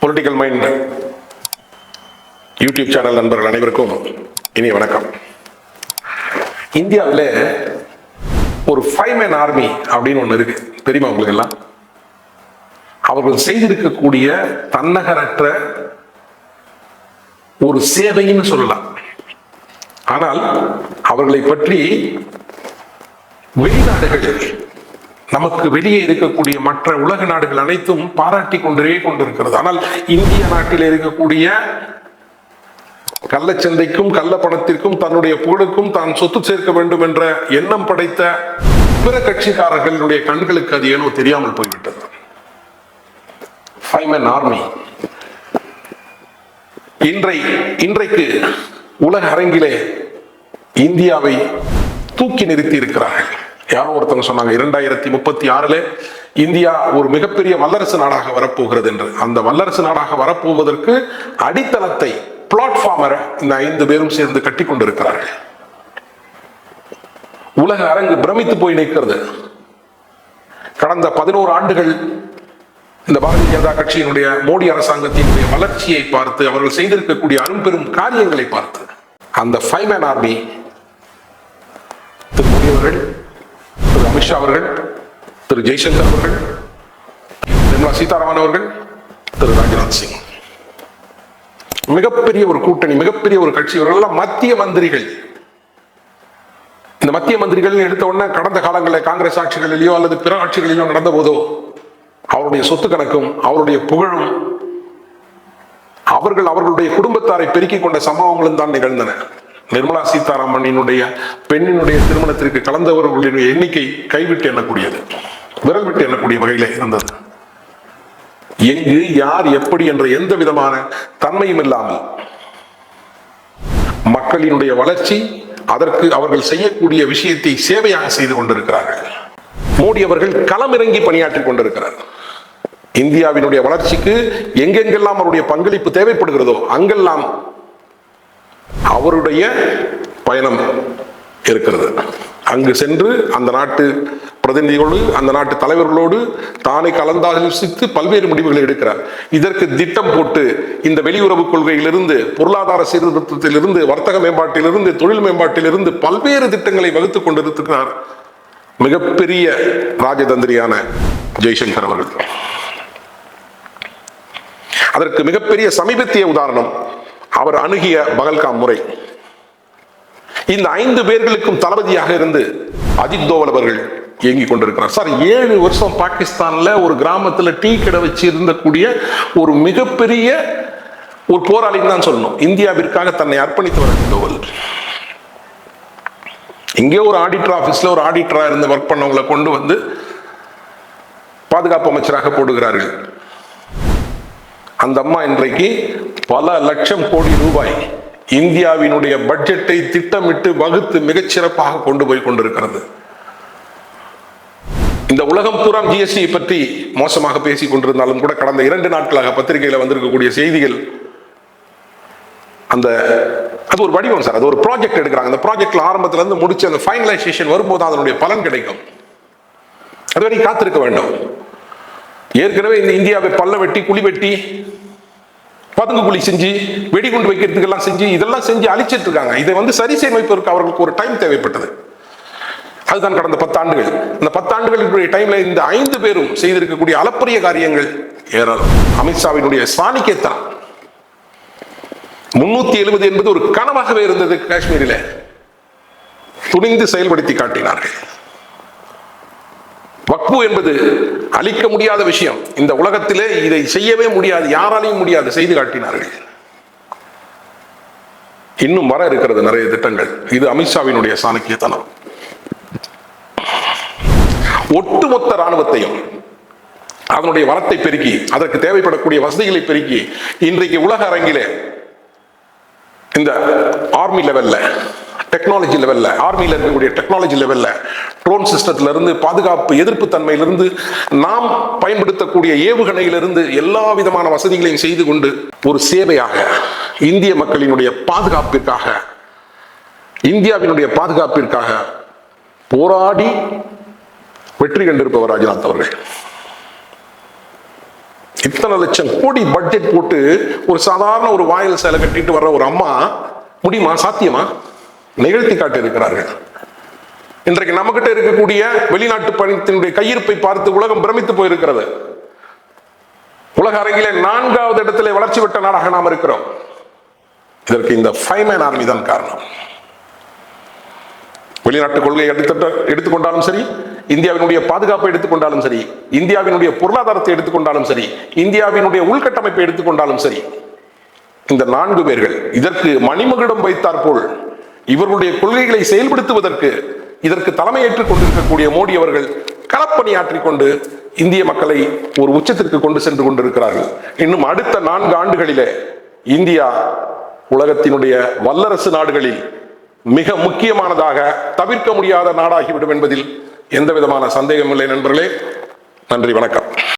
Political mind YouTube channel நண்பர்கள் அனைவருக்கும் இனி வணக்கம். இந்தியாவில் ஒரு ஃபைவ் மேன் ஆர்மி அப்படின்னு ஒன்று இருக்கு. தெரியுமா உங்களுக்கு எல்லாம் அவர்கள் செய்திருக்கக்கூடிய தன்னகரற்ற ஒரு சேவைன்னு சொல்லலாம். ஆனால் அவர்களை பற்றி வெளிநாடுகள் நமக்கு வெளியே இருக்கக்கூடிய மற்ற உலக நாடுகள் அனைத்தும் பாராட்டி கொண்டே கொண்டிருக்கிறது. ஆனால் இந்திய நாட்டில் இருக்கக்கூடிய கள்ளச்சந்தைக்கும் கள்ள பணத்திற்கும் தன்னுடைய புகழுக்கும் தான் சொத்து சேர்க்க வேண்டும் என்ற எண்ணம் படைத்த பிற கட்சிக்காரர்களுடைய கண்களுக்கு அது ஏனோ தெரியாமல் போய்விட்டது. ஃபைவ் ஆர்மி இன்றை இன்றைக்கு உலக அரங்கிலே இந்தியாவை தூக்கி நிறுத்தி இருக்கிறார்கள் யாரோ ஒருத்தவங்க சொன்னாங்க இரண்டாயிரத்தி முப்பத்தி ஆறுல இந்தியா ஒரு மிகப்பெரிய வல்லரசு நாடாக வரப்போகிறது என்று. அந்த வல்லரசு நாடாக வரப்போவதற்கு அடித்தளத்தை பிளாட்ஃபார்மரை இந்த ஐந்து பேரும் சேர்ந்து கட்டி கொண்டிருக்கிறார்கள் உலக அரங்கு பிரமித்து போய் நிற்கிறது. கடந்த பதினோரு ஆண்டுகள் இந்த பாரதிய ஜனதா கட்சியினுடைய மோடி அரசாங்கத்தினுடைய வளர்ச்சியை பார்த்து அவர்கள் செய்திருக்கக்கூடிய அரும்பெரும் காரியங்களை பார்த்து அந்த ஃபைவ் மேன் ஆர்மி திரு மோடி அவர்கள் அமித்ஷா அவர்கள் திரு ஜெய்சங்கர் அவர்கள் நிர்மலா சீதாராமன் அவர்கள் திரு ராஜ்நாத் சிங். மிகப்பெரிய ஒரு கூட்டணி மிகப்பெரிய ஒரு கட்சி இவர்கள் மத்திய மந்திரிகள். இந்த மத்திய மந்திரிகள் எடுத்த உடனே கடந்த காலங்களில் காங்கிரஸ் ஆட்சிகளிலேயோ அல்லது பிற ஆட்சிகளிலோ நடந்த போதோ அவருடைய சொத்து கணக்கும் அவருடைய புகழும் அவர்கள் அவர்களுடைய குடும்பத்தாரை பெருக்கிக் கொண்ட சம்பவங்களும் தான் நிகழ்ந்தன. நிர்மலா சீதாராமனினுடைய பெண்ணினுடைய திருமணத்திற்கு கலந்தவர்களுடைய எண்ணிக்கை கைவிட்டு எண்ணக்கூடியது விரல் விட்டு எண்ணக்கூடிய வகையில இருந்தது. எங்கு யார் எப்படி என்ற எந்த விதமான தன்மையும் இல்லாமல் மக்களினுடைய வளர்ச்சி அதற்கு அவர்கள் செய்யக்கூடிய விஷயத்தை சேவையாக செய்து கொண்டிருக்கிறார்கள். மோடி அவர்கள் களமிறங்கி பணியாற்றிக் கொண்டிருக்கிறார். இந்தியாவினுடைய வளர்ச்சிக்கு எங்கெங்கெல்லாம் அவருடைய பங்களிப்பு தேவைப்படுகிறதோ அங்கெல்லாம் அவருடைய பயணம் இருக்கிறது. அங்கு சென்று அந்த நாட்டு பிரதிநிதிகளோடு அந்த நாட்டு தலைவர்களோடு தானே கலந்தாலோசித்து பல்வேறு முடிவுகளை எடுக்கிறார். இதற்கு திட்டம் போட்டு இந்த வெளியுறவு கொள்கையிலிருந்து பொருளாதார சீர்திருத்தத்திலிருந்து வர்த்தக மேம்பாட்டிலிருந்து தொழில் மேம்பாட்டிலிருந்து பல்வேறு திட்டங்களை வகுத்துக் கொண்டிருக்கிறார் மிகப்பெரிய ராஜதந்திரியான ஜெய்சங்கர் அவர்கள். அதற்கு மிகப்பெரிய சமீபத்திய உதாரணம் அவர் அணுகிய பகல்காம் முறை. இந்த ஐந்து பேர்களுக்கும் தளபதியாக இருந்து அஜித் தோவல் அவர்கள் இயங்கிக் கொண்டிருக்கிறார். சார் ஏழு வருஷம் பாகிஸ்தான்ல ஒரு கிராமத்துல டீ கடை வச்சு இருந்தக்கூடிய ஒரு மிகப்பெரிய ஒரு போராளின்னு தான் சொல்லணும். இந்தியாவிற்காக தன்னை அர்ப்பணித்தவர் அஜித் தோவல் இங்கே ஒரு ஆடிட்டர் ஆஃபீஸில் ஒரு ஆடிட்டராக இருந்து ஒர்க் பண்ணவங்களை கொண்டு வந்து பாதுகாப்பு அமைச்சராக போடுகிறார்கள். அந்த அம்மா இன்றைக்கு பல லட்சம் கோடி ரூபாய் இந்தியாவினுடைய பட்ஜெட்டை திட்டமிட்டு வகுத்து மிகச்சிறப்பாக கொண்டு போய் கொண்டிருக்கிறது. இந்த உலகம் பூரா ஜிஎஸ்டி பற்றி மோசமாக பேசிக் கொண்டிருந்தாலும் கூட கடந்த இரண்டு நாட்களாக பத்திரிகையில் வந்திருக்கக்கூடிய செய்திகள் அந்த அது ஒரு வடிவம் சார் அது ஒரு ப்ராஜெக்ட் எடுக்கிறாங்க. அந்த ப்ராஜெக்ட்ல ஆரம்பத்துல இருந்து முடிச்சு அந்த ஃபைனலைசேஷன் வரும்போது அதனுடைய பலன் கிடைக்கும். அது வரைக்கும் காத்திருக்க வேண்டும். ஏற்கனவே இந்த இந்தியாவை பல்ல வெட்டி குழி வெட்டி பதுங்கு குழி செஞ்சு வெடிகுண்டு வைக்கிறதுக்கெல்லாம் செஞ்சு இதெல்லாம் செஞ்சு அழிச்சிட்டு இருக்காங்க. இதை வந்து சரி செய்வதற்கு அவர்களுக்கு ஒரு டைம் தேவைப்பட்டது. அதுதான் கடந்த பத்தாண்டுகள். இந்த பத்தாண்டுகளுடைய டைம்ல இந்த ஐந்து பேரும் செய்திருக்கக்கூடிய அளப்பரிய காரியங்கள் ஏராளம். அமித்ஷாவினுடைய சாணிக்கேத்தான் முன்னூத்தி எழுபது என்பது ஒரு கனவாகவே இருந்தது காஷ்மீரில். துணிந்து செயல்படுத்தி காட்டினார்கள். வக்பு என்பது அழிக்க முடியாத விஷயம். இந்த உலகத்திலே இதை செய்யவே முடியாது யாராலையும் முடியாது செய்து காட்டினார்கள். இன்னும் வர இருக்கிறது நிறைய திட்டங்கள். இது அமித்ஷாவினுடைய சாணக்கியத்தனம். ஒட்டுமொத்த ராணுவத்தையும் அதனுடைய வளத்தை பெருக்கி அதற்கு தேவைப்படக்கூடிய வசதிகளை பெருக்கி இன்றைக்கு உலக அரங்கிலே இந்த ஆர்மி லெவல்ல டெக்னாலஜி லெவலில் ஆர்மியில் இருக்கக்கூடிய டெக்னாலஜி லெவலில் ட்ரோன் சிஸ்டத்திலிருந்து பாதுகாப்பு எதிர்ப்பு தன்மையிலிருந்து நாம் பயன்படுத்தக்கூடிய ஏவுகணையிலிருந்து எல்லா விதமான வசதிகளையும் செய்து கொண்டு ஒரு சேவையாக இந்திய மக்களினுடைய பாதுகாப்பிற்காக இந்தியாவினுடைய பாதுகாப்பிற்காக போராடி வெற்றி கண்டிருப்பவர் ராஜ்நாத் அவர்கள். இத்தனை லட்சம் கோடி பட்ஜெட் போட்டு ஒரு சாதாரண ஒரு வாயில் சேலை கட்டிட்டு வர்ற ஒரு அம்மா முடியுமா? சாத்தியமா? நிகழ்த்தி காட்டி இருக்கிறார்கள் இன்றைக்கு நம்மகிட்ட இருக்கக்கூடிய வெளிநாட்டு பணத்தினுடைய கையிருப்பை பார்த்து உலகம் பிரமித்து போயிருக்கிறது. உலக அரங்கிலே நான்காவது இடத்திலே வளர்ச்சி பெற்ற நாடாக நாம் இருக்கிறோம். இதற்கு இந்த ஃபைமேன் ஆர்மி தான் காரணம். வெளிநாட்டு கொள்கையை எடுத்துட்டு எடுத்துக்கொண்டாலும் சரி இந்தியாவினுடைய பாதுகாப்பை எடுத்துக்கொண்டாலும் சரி இந்தியாவினுடைய பொருளாதாரத்தை எடுத்துக்கொண்டாலும் சரி இந்தியாவினுடைய உள்கட்டமைப்பை எடுத்துக்கொண்டாலும் சரி இந்த நான்கு பேர்கள் இதற்கு மணிமகுடம் வைத்தார் போல் இவர்களுடைய கொள்கைகளை செயல்படுத்துவதற்கு இதற்கு தலைமையேற்றுக் கொண்டிருக்கக்கூடிய மோடி அவர்கள் களப்பணியாற்றிக் கொண்டு இந்திய மக்களை ஒரு உச்சத்திற்கு கொண்டு சென்று கொண்டிருக்கிறார்கள். இன்னும் அடுத்த நான்கு ஆண்டுகளிலே இந்தியா உலகத்தினுடைய வல்லரசு நாடுகளில் மிக முக்கியமானதாக தவிர்க்க முடியாத நாடாகிவிடும் என்பதில் எந்த விதமான சந்தேகமில்லை நண்பர்களே. நன்றி வணக்கம்.